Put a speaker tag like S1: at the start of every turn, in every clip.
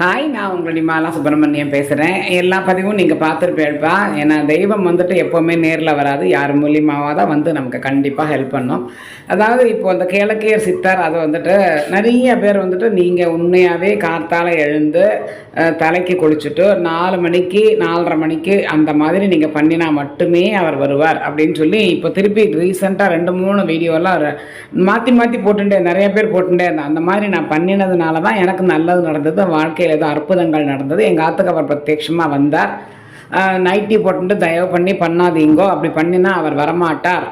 S1: Hi நான் உங்களுடைய மாலா சுப்பிரமணியம் பேசுகிறேன் எல்லா பதிவும் நீங்கள் பார்த்துருப்பேப்பா ஏன்னா தெய்வம் வந்துட்டு எப்போவுமே நேரில் வராது. யார் மூலியமாக தான் வந்து நமக்கு கண்டிப்பாக ஹெல்ப் பண்ணும். அதாவது இப்போ அந்த கேளக்கியர் சித்தர் அது வந்துட்டு நிறைய பேர் வந்துட்டு நீங்கள் உண்மையாகவே காத்தால் எழுந்து தலைக்கு குளிச்சுட்டு நாலு மணிக்கு நாலரை மணிக்கு அந்த மாதிரி நீங்கள் பண்ணினா மட்டுமே அவர் வருவார் அப்படின்னு சொல்லி இப்போ திருப்பி ரீசெண்டாக ரெண்டு மூணு வீடியோலாம் மாற்றி மாற்றி போட்டுட்டே நிறைய பேர் போட்டுட்டே இருந்தேன் அந்த மாதிரி நான் பண்ணினதுனால தான் எனக்கு நல்லது நடந்தது வாழ்க்கை வாழ்க்கையில் ஏதோ அற்புதங்கள் நடந்தது. எங்கள் ஆத்துக்கு அவர் பிரத்யட்சமாக வந்தார். நைட்டி போட்டுட்டு தயவு பண்ணி பண்ணாதீங்கோ. அப்படி பண்ணினா அவர் வரமாட்டார்.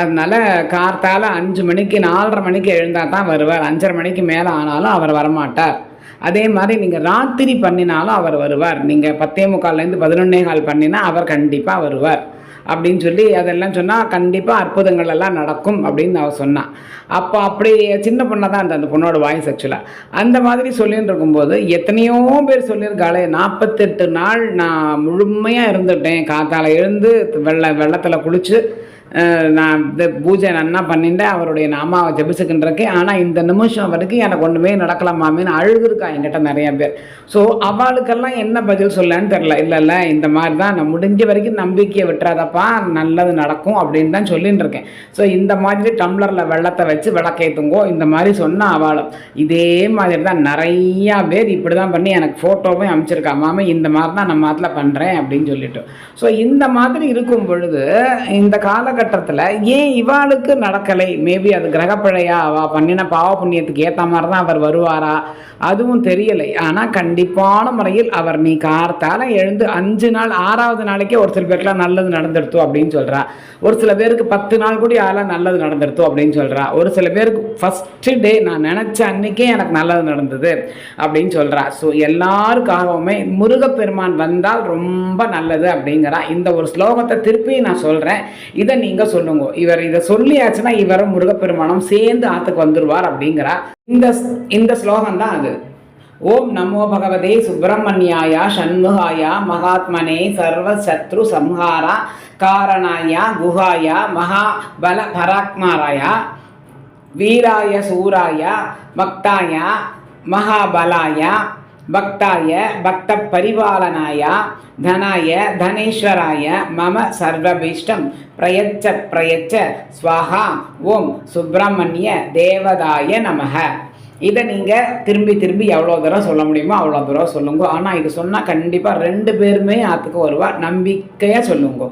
S1: அதனால் கார்த்தால அஞ்சு மணிக்கு நாலரை மணிக்கு எழுந்தால் தான் வருவார். அஞ்சரை மணிக்கு மேலே ஆனாலும் அவர் வரமாட்டார். அதே மாதிரி நீங்கள் ராத்திரி பண்ணினாலும் அவர் வருவார். நீங்கள் பத்தே முக்கால்லேருந்து பதினொன்னே கால் பண்ணினா அவர் கண்டிப்பாக வருவார். அப்படின்னு சொல்லி அதெல்லாம் சொன்னால் கண்டிப்பாக அற்புதங்கள் எல்லாம் நடக்கும் அப்படின்னு அவள் சொன்னான் அப்போ அப்படி சின்ன பொண்ணை தான் அந்த அந்த பொண்ணோட வாய்ஸ் ஆக்சுவலாக அந்த மாதிரி சொல்லின்னு இருக்கும்போது எத்தனையோ பேர் சொல்லியிருக்காளே நாற்பத்தெட்டு நாள் நான் முழுமையாக இருந்துட்டேன். காத்தால் எழுந்து வெள்ள வெள்ளத்தில் குளித்து நான் இந்த பூஜை நன்னா பண்ணிட்டு அவருடைய நாமாவை ஜபிச்சுக்கின்றிருக்கேன் ஆனால் இந்த நிமிஷம் வரைக்கும் எனக்கு ஒன்றுமே நடக்கலாமாமேன்னு அழுதுருக்கா என்கிட்ட நிறையா பேர். ஸோ அவளுக்கெல்லாம் என்ன பதில் சொல்லன்னு தெரில இல்லை இல்லை இந்த மாதிரி தான் நான் முடிஞ்ச வரைக்கும் நம்பிக்கையை விட்டுறாதப்பா. நல்லது நடக்கும் அப்படின்னு தான் சொல்லிட்டு இருக்கேன் ஸோ இந்த மாதிரி டம்ளரில் வெள்ளத்தை வச்சு விளக்கேற்றுங்கோ இந்த மாதிரி சொன்ன அவளும். இதே மாதிரி தான் நிறையா பேர் இப்படி தான் பண்ணி எனக்கு ஃபோட்டோவும் அனுப்பிச்சிருக்கா. மாமே இந்த மாதிரி தான் நம்ம அதில் பண்ணுறேன் அப்படின்னு சொல்லிட்டு. ஸோ இந்த மாதிரி இருக்கும் பொழுது இந்த காலகட்டம் காலகட்டத்தில் ஏன் இவாளுக்கு நடக்கலை? மேபி அது கிரகப்பிழையா? அவள் பண்ணின பாவ புண்ணியத்துக்கு ஏற்ற மாதிரி தான் அவர் வருவாரா? அதுவும் தெரியலை. ஆனால் கண்டிப்பான முறையில் அவர் நீ கார்த்தால எழுந்து அஞ்சு நாள் ஆறாவது நாளைக்கே ஒரு சில பேருக்குலாம் நல்லது நடந்துடுத்து அப்படின்னு சொல்கிறா ஒரு சில பேருக்கு பத்து நாள் கூட ஆளாக நல்லது நடந்துடுத்து அப்படின்னு சொல்கிறா ஒரு சில பேருக்கு ஃபஸ்ட்டு டே நான் நினச்ச அன்னைக்கே எனக்கு நல்லது நடந்தது அப்படின்னு சொல்கிறா ஸோ எல்லாருக்காகவுமே முருகப்பெருமான் வந்தால் ரொம்ப நல்லது அப்படிங்கிறா. இந்த ஒரு ஸ்லோகத்தை திருப்பி நான் சொல்கிறேன் இதை நீங்கள் சொல்லுங்க. இவர் இதை சொல்லியாச்சுன்னா இவரும் முருகப்பெருமானம் சேர்ந்து ஆற்றுக்கு வந்துடுவார் அப்படிங்கிறா. இந்த இந்த ஸ்லோகம் தான் அது. ஓம் நமோ பகவதே சுப்பிரமணியாயா சண்முகாயா மகாத்மனே சர்வ சத்ரு சம்ஹாரா காரணாயா குஹாயா மகா பல பராக்மாராயா வீராய சூராய பக்தாயா மகாபலாயா பக்தாய பக்த பரிபாலனாய தனாய தனேஸ்வராய மம சர்வபீஷ்டம் பிரயச்ச பிரயச்ச ஸ்வாகா ஓம் சுப்பிரமணிய தேவதாய நமக. இதை நீங்கள் திரும்பி திரும்பி எவ்வளோ தூரம் சொல்ல முடியுமோ அவ்வளோ தூரம் சொல்லுங்க. ஆனால் இது சொன்னால் கண்டிப்பாக ரெண்டு பேருமே ஆற்றுக்கு வருவா நம்பிக்கையாக சொல்லுங்க.